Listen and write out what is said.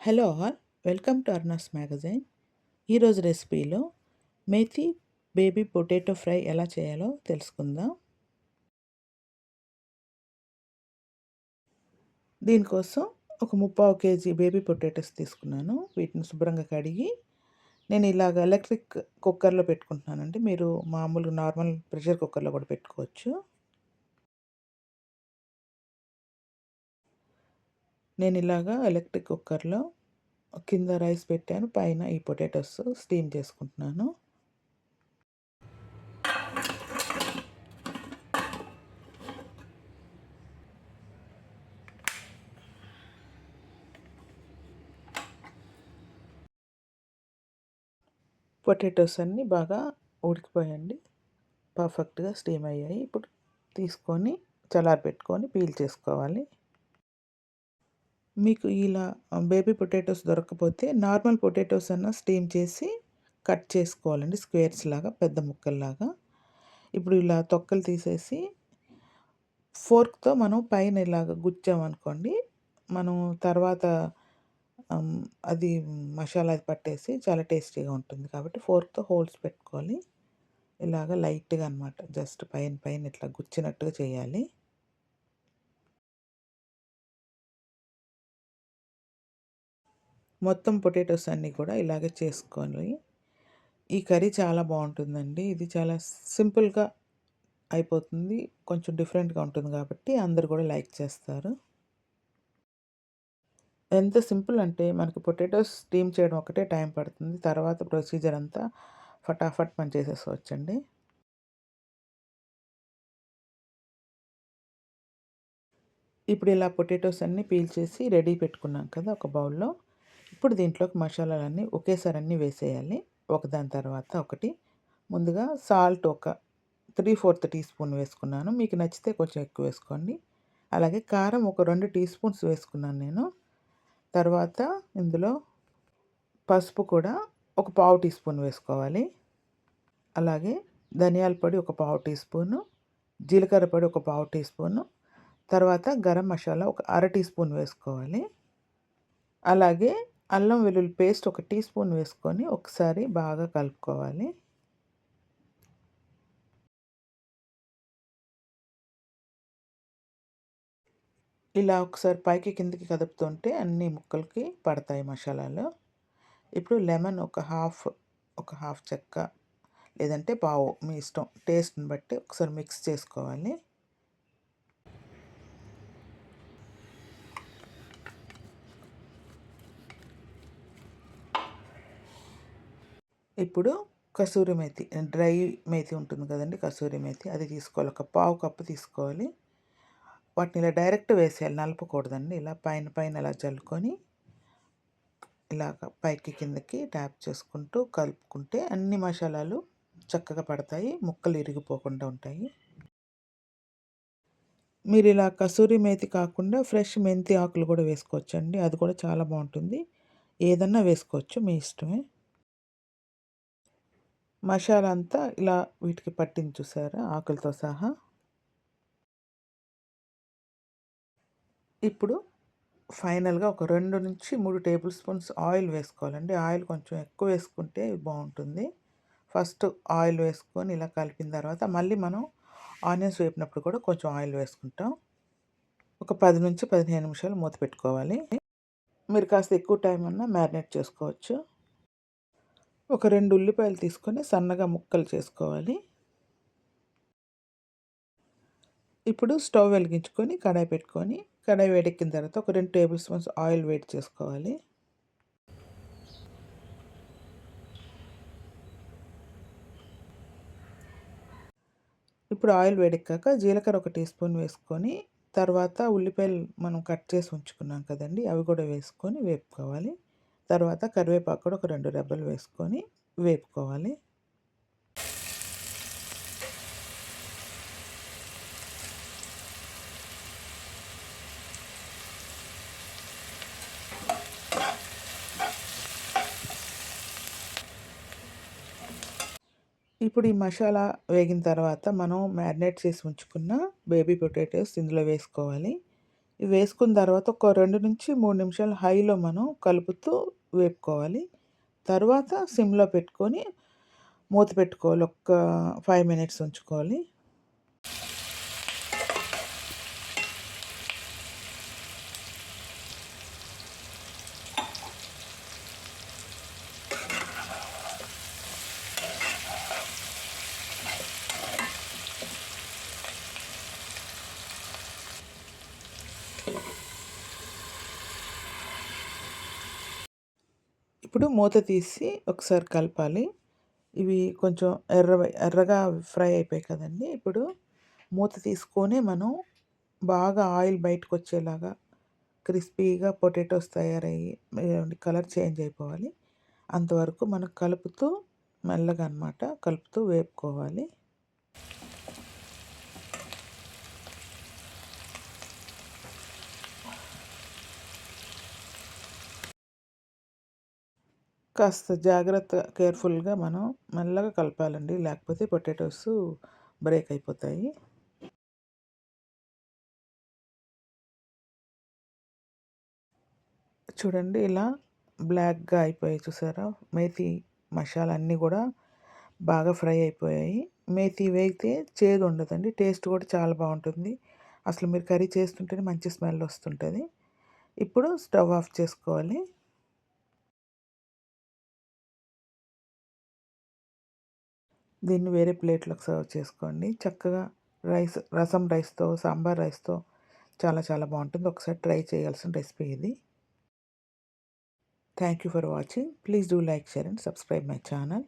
Hello all welcome to Arnas magazine. ఈరోజు రెసిపీలో methi baby potato fry ఎలా చేయాలో తెలుసుకుందాం. దీనికోసం ఒక ముప్పావు కేజీ బేబీ పొటాటోస్ తీసుకున్నాను. వీటిని శుభ్రంగా కడిగి నేను ఇలాగ ఎలక్ట్రిక్ కుక్కర్లో పెట్టుకుంటున్నానండి. మీరు మామూలుగా నార్మల్ ప్రెషర్ కుక్కర్లో కూడా పెట్టుకోవచ్చు. నేను ఇలాగా ఎలక్ట్రిక్ కుక్కర్లో కింద రైస్ పెట్టాను పైన ఈ పొటాటోస్ స్టీమ్ చేసుకుంటున్నాను. పొటాటోస్ అన్నీ బాగా ఉడికిపోయండి. పర్ఫెక్ట్గా స్టీమ్ అయ్యాయి. ఇప్పుడు తీసుకొని చల్లారి పెట్టుకొని పీల్ చేసుకోవాలి. మీకు ఇలా బేబీ పొటాటోస్ దొరకకపోతే నార్మల్ పొటాటోస్ అన్న స్టీమ్ చేసి కట్ చేసుకోవాలండి. స్క్వేర్స్ లాగా పెద్ద ముక్కల్లాగా. ఇప్పుడు ఇలా తొక్కలు తీసేసి ఫోర్క్తో మనం పైన ఇలాగ గుచ్చామనుకోండి మనం తర్వాత అది మసాలా అది పట్టేసి చాలా టేస్టీగా ఉంటుంది. కాబట్టి ఫోర్క్తో హోల్స్ పెట్టుకోవాలి. ఇలాగ లైట్గా అనమాట జస్ట్ పైన పైన ఇట్లా గుచ్చినట్టుగా చేయాలి. మొత్తం పొటాటోస్ అన్నీ కూడా ఇలాగే చేసుకొని ఈ కర్రీ చాలా బాగుంటుందండి. ఇది చాలా సింపుల్గా అయిపోతుంది. కొంచెం డిఫరెంట్గా ఉంటుంది కాబట్టి అందరు కూడా లైక్ చేస్తారు. ఎంత సింపుల్ అంటే మనకి పొటాటోస్ స్టీమ్ చేయడం ఒకటే టైం పడుతుంది. తర్వాత ప్రొసీజర్ అంతా ఫటాఫట్ పని చేసేసుకోవచ్చండి. ఇప్పుడు ఇలా పొటాటోస్ అన్నీ పీల్ చేసి రెడీ పెట్టుకున్నాం కదా ఒక బౌల్లో ఇప్పుడు దీంట్లోకి మసాలాలన్నీ ఒకేసారి అన్నీ వేసేయాలి ఒకదాని తర్వాత ఒకటి. ముందుగా సాల్ట్ ఒక త్రీ ఫోర్త్ టీ స్పూన్ వేసుకున్నాను. మీకు నచ్చితే కొంచెం ఎక్కువ వేసుకోండి. అలాగే కారం ఒక రెండు టీ స్పూన్స్ వేసుకున్నాను నేను. తర్వాత ఇందులో పసుపు కూడా ఒక పావు టీ స్పూన్ వేసుకోవాలి. అలాగే ధనియాల పొడి ఒక పావు టీ స్పూను. జీలకర్ర పొడి ఒక పావు టీ స్పూను. తర్వాత గరం మసాలా ఒక అర టీ స్పూన్ వేసుకోవాలి. అలాగే అల్లం వెల్లుల్లి పేస్ట్ ఒక టీ స్పూన్ వేసుకొని ఒకసారి బాగా కలుపుకోవాలి. ఇలా ఒకసారి పైకి కిందికి కదుపుతుంటే అన్ని ముక్కలకి పడతాయి మసాలాలు. ఇప్పుడు లెమన్ ఒక హాఫ్ ఒక హాఫ్ చెక్క లేదంటే పావు మీ ఇష్టం టేస్ట్ని బట్టి ఒకసారి మిక్స్ చేసుకోవాలి. ఇప్పుడు కసూరి మేతి డ్రై మేతి ఉంటుంది కదండి కసూరి మేతి అది తీసుకోవాలి. ఒక పావు కప్పు తీసుకోవాలి. వాటిని ఇలా డైరెక్ట్ వేసేయాలి నలపకూడదండి. ఇలా పైన పైన ఇలా జల్లుకొని ఇలాగ పైకి కిందకి ట్యాప్ చేసుకుంటూ కలుపుకుంటే అన్ని మసాలాలు చక్కగా పడతాయి ముక్కలు ఇరిగిపోకుండా ఉంటాయి. మీరు ఇలా కసూరి మేతి కాకుండా ఫ్రెష్ మెంతి ఆకులు కూడా వేసుకోవచ్చండి. అది కూడా చాలా బాగుంటుంది. ఏదన్నా వేసుకోవచ్చు మీ ఇష్టమే. మసాలా అంతా ఇలా వీటికి పట్టింది చూసారా ఆకులతో సహా. ఇప్పుడు ఫైనల్గా ఒక రెండు నుంచి మూడు టేబుల్ స్పూన్స్ ఆయిల్ వేసుకోవాలండి. ఆయిల్ కొంచెం ఎక్కువ వేసుకుంటే బాగుంటుంది. ఫస్ట్ ఆయిల్ వేసుకొని ఇలా కలిపిన తర్వాత మళ్ళీ మనం ఆనియన్స్ వేపినప్పుడు కూడా కొంచెం ఆయిల్ వేసుకుంటాం. ఒక పది నుంచి పదిహేను నిమిషాలు మూత పెట్టుకోవాలి. మీరు కాస్త ఎక్కువ టైం అన్నా మ్యారినేట్ చేసుకోవచ్చు. ఒక రెండు ఉల్లిపాయలు తీసుకొని సన్నగా ముక్కలు చేసుకోవాలి. ఇప్పుడు స్టవ్ వెలిగించుకొని కడాయి పెట్టుకొని కడాయి వేడెక్కిన తర్వాత ఒక రెండు టేబుల్ స్పూన్స్ ఆయిల్ వేడి చేసుకోవాలి. ఇప్పుడు ఆయిల్ వేడెక్కాక జీలకర్ర ఒక టీ స్పూన్ వేసుకొని తర్వాత ఉల్లిపాయలు మనం కట్ చేసి ఉంచుకున్నాం కదండి అవి కూడా వేసుకొని వేపుకోవాలి. తర్వాత కరివేపాకు కూడా ఒక రెండు రెబ్బలు వేసుకొని వేపుకోవాలి. ఇప్పుడు ఈ మసాలా వేగిన తర్వాత మనం మ్యారినేట్ చేసి ఉంచుకున్న బేబీ పొటాటోస్ ఇందులో వేసుకోవాలి. ఇవి వేసుకున్న తర్వాత ఒక రెండు నుంచి మూడు నిమిషాలు హైలో మనం కలుపుతూ వేపుకోవాలి. తర్వాత సిమ్లో పెట్టుకొని మూత పెట్టుకోవాలి. ఒక్క ఫైవ్ మినిట్స్ ఉంచుకోవాలి. ఇప్పుడు మూత తీసి ఒకసారి కలపాలి. ఇవి కొంచెం ఎర్ర ఎర్రగా ఫ్రై అయిపోయాయి కదండి. ఇప్పుడు మూత తీసుకొని మనం బాగా ఆయిల్ బయటకు వచ్చేలాగా క్రిస్పీగా పొటాటోస్ తయారయ్యి కలర్ చేంజ్ అయిపోవాలి. అంతవరకు మనం కలుపుతూ మెల్లగా అనమాట కలుపుతూ వేపుకోవాలి. కాస్త జాగ్రత్త కేర్ఫుల్గా మనం మెల్లగా కలపాలండి. లేకపోతే పొటాటోస్ బ్రేక్ అయిపోతాయి. చూడండి ఇలా బ్లాక్గా అయిపోయాయి చూసారా? మేతి మసాలా అన్నీ కూడా బాగా ఫ్రై అయిపోయాయి. మేతి వేగితే చేదు ఉండదండి. టేస్ట్ కూడా చాలా బాగుంటుంది. అసలు మీరు కర్రీ చేస్తుంటేనే మంచి స్మెల్ వస్తుంటుంది. ఇప్పుడు స్టవ్ ఆఫ్ చేసుకోవాలి. దీన్ని వేరే ప్లేట్లోకి సర్వ్ చేసుకోండి. చక్కగా రైస్ రసం రైస్తో సాంబార్ రైస్తో చాలా చాలా బాగుంటుంది. ఒకసారి ట్రై చేయాల్సిన రెసిపీ ఇది. Thank you for watching. Please do like share and subscribe my channel.